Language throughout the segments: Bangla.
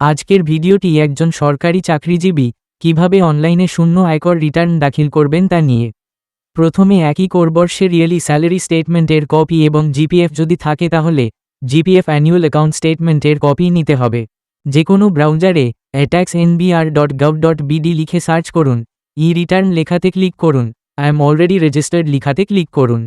আজকের ভিডিওটি একজন সরকারি চাকরিজীবী কীভাবে অনলাইনে শূন্য আয়কর রিটার্ন দাখিল করবেন তা নিয়ে। প্রথমে একই করবর্ষের রিয়েলি স্যালারি স্টেটমেন্টের কপি এবং জিপিএফ যদি থাকে তাহলে জিপিএফ অ্যানুয়াল অ্যাকাউন্ট স্টেটমেন্টের কপি নিতে হবে। যে কোনো ব্রাউজারে etax NBR dot gov dot BD লিখে সার্চ করুন, ই রিটার্ন লেখাতে ক্লিক করুন আই এম অলরেডি রেজিস্টার্ড লিখাতে ক্লিক করুন।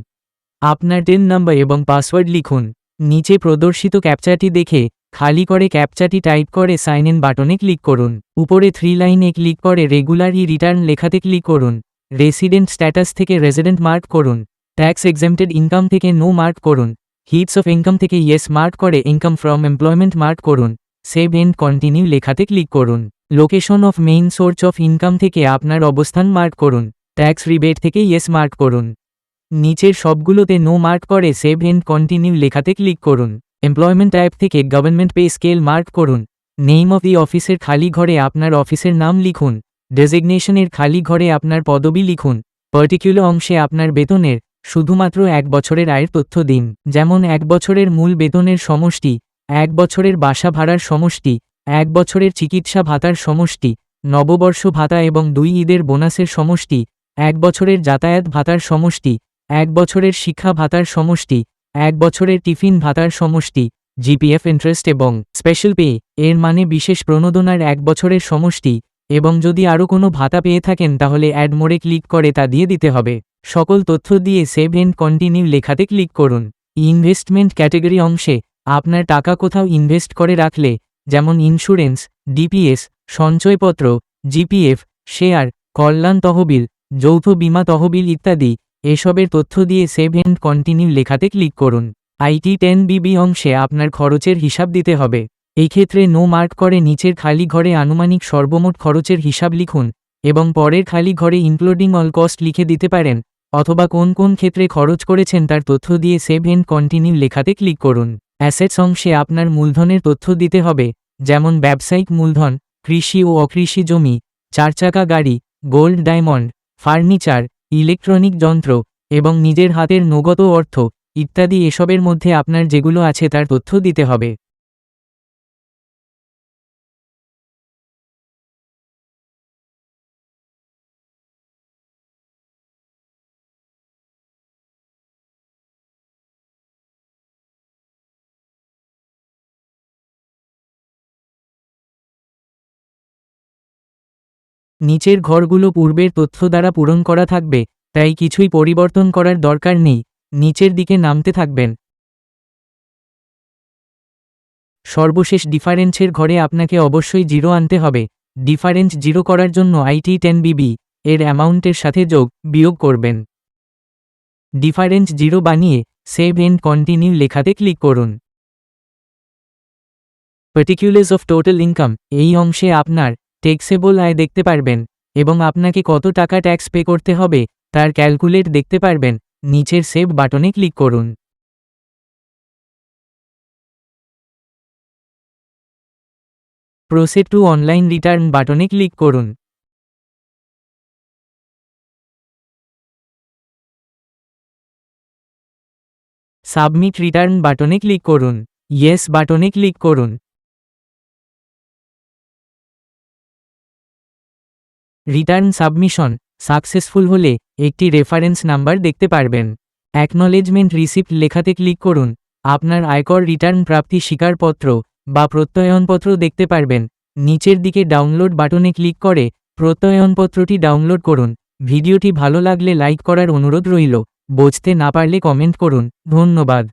আপনার টেন নাম্বার এবং পাসওয়ার্ড লিখুন, নিচে প্রদর্শিত ক্যাপচাটি দেখে খালি করে ক্যাপচাটি টাইপ করে সাইন ইন বাটনে ক্লিক করুন। উপরে থ্রি লাইনে ক্লিক করে রেগুলার ই রিটার্ন লেখাতে ক্লিক করুন। রেসিডেন্ট স্ট্যাটাস থেকে রেসিডেন্ট মার্ক করুন। ট্যাক্স এক্সেমটেড ইনকাম থেকে নো মার্ক করুন। হিটস অফ ইনকাম থেকে ইয়েস মার্ক করে ইনকাম ফ্রম এমপ্লয়মেন্ট মার্ক করুন। সেভ এন্ড কন্টিনিউ লেখাতে ক্লিক করুন। Location of main source of income থেকে আপনার অবস্থান মার্ক করুন। ট্যাক্স রিবেট থেকে ইয়েস মার্ক করুন। নিচের সবগুলোতে নো মার্ক করে সেভ এন্ড কন্টিনিউ লেখাতে ক্লিক করুন। এমপ্লয়মেন্ট অ্যাপ থেকে গভর্নমেন্ট পে স্কেল মার্ক করুন। নেম অফ দি অফিসের খালি ঘরে আপনার অফিসের নাম লিখুন। ডেজিগনেশনের খালি ঘরে আপনার পদবি লিখুন। পার্টিকুলার অংশে আপনার বেতনের শুধুমাত্র এক বছরের আয়ের তথ্য দিন। যেমন এক বছরের মূল বেতনের সমষ্টি, এক বছরের বাসা ভাড়ার সমষ্টি, এক বছরের চিকিৎসা ভাতার সমষ্টি, নববর্ষ ভাতা এবং দুই ঈদের বোনাসের সমষ্টি, এক বছরের যাতায়াত ভাতার সমষ্টি, এক বছরের শিক্ষা ভাতার সমষ্টি এক বছরের টিফিন ভাতার সমষ্টি, জিপিএফ ইন্টারেস্ট এবং স্পেশাল পে এর মানে বিশেষ প্রণোদনার এক বছরের সমষ্টি, এবং যদি আরও কোনো ভাতা পেয়ে থাকেন তাহলে অ্যাড মোড়ে ক্লিক করে তা দিয়ে দিতে হবে। সকল তথ্য দিয়ে সেভ এন্ড কন্টিনিউ লেখাতে ক্লিক করুন। ইনভেস্টমেন্ট ক্যাটেগরি অংশে, আপনার টাকা কোথাও ইনভেস্ট করে রাখলে, যেমন ইন্স্যুরেন্স ডিপিএস সঞ্চয়পত্র জিপিএফ শেয়ার কল্যাণ তহবিল, যৌথ বিমা তহবিল ইত্যাদি এসবের তথ্য দিয়ে সেভ এন্ড কন্টিনিউ লেখাতে ক্লিক করুন। আইটি টেন বিবি অংশে আপনার খরচের হিসাব দিতে হবে। এই ক্ষেত্রে নো মার্ক করে নিচের খালি ঘরে আনুমানিক সর্বমোট খরচের হিসাব লিখুন এবং পরের খালি ঘরে ইনক্লুডিং অল কস্ট লিখে দিতে পারেন অথবা কোন কোন ক্ষেত্রে খরচ করেছেন তার তথ্য দিয়ে সেভ এন্ড কন্টিনিউ লেখাতে ক্লিক করুন। অ্যাসেটস অংশে আপনার মূলধনের তথ্য দিতে হবে, যেমন ব্যবসায়িক মূলধন, কৃষি ও অকৃষি জমি, চার চাকা গাড়ি, গোল্ড, ডায়মন্ড, ফার্নিচার ইলেকট্রনিক যন্ত্র এবং নিজের হাতের নগত অর্থ ইত্যাদি এসবের মধ্যে আপনার যেগুলো আছে তার তথ্য দিতে হবে। নিচের ঘরগুলো পূর্বের তথ্য দ্বারা পূরণ করা থাকবে, তাই কিছুই পরিবর্তন করার দরকার নেই, নিচের দিকে নামতে থাকবেন। সর্বশেষ ডিফারেন্সের ঘরে আপনাকে অবশ্যই জিরো আনতে হবে। ডিফারেন্স জিরো করার জন্য আইটি টেন বিবি এর অ্যামাউন্টের সাথে যোগ, বিয়োগ করবেন। ডিফারেন্স জিরো বানিয়ে, সেভ এন্ড কন্টিনিউ লেখাতে ক্লিক করুন। পার্টিকুলার্স অফ টোটাল ইনকাম, এই অংশে আপনার ট্যাক্সেবল আয় দেখতে পারবেন এবং আপনাকে কত টাকা ট্যাক্স পে করতে হবে তার ক্যালকুলেট দেখতে পারবেন। নিচের সেভ বাটনে ক্লিক করুন। প্রসেড টু অনলাইন রিটার্ন বাটনে ক্লিক করুন। সাবমিট রিটার্ন বাটনে ক্লিক করুন। ইয়েস বাটনে ক্লিক করুন। রিটার্ন সাবমিশন সাকসেসফুল হলে একটি রেফারেন্স নাম্বার দেখতে পারবেন। অ্যাকনলেজমেন্ট রিসিপ্ট লেখাতে ক্লিক করুন। আপনার আয়কর রিটার্ন প্রাপ্তি স্বীকারপত্র বা প্রত্যয়নপত্র দেখতে পারবেন। নিচের দিকে ডাউনলোড বাটনে ক্লিক করে প্রত্যয়নপত্রটি ডাউনলোড করুন। ভিডিওটি ভালো লাগলে লাইক করার অনুরোধ রইল। বুঝতে না পারলে কমেন্ট করুন। ধন্যবাদ।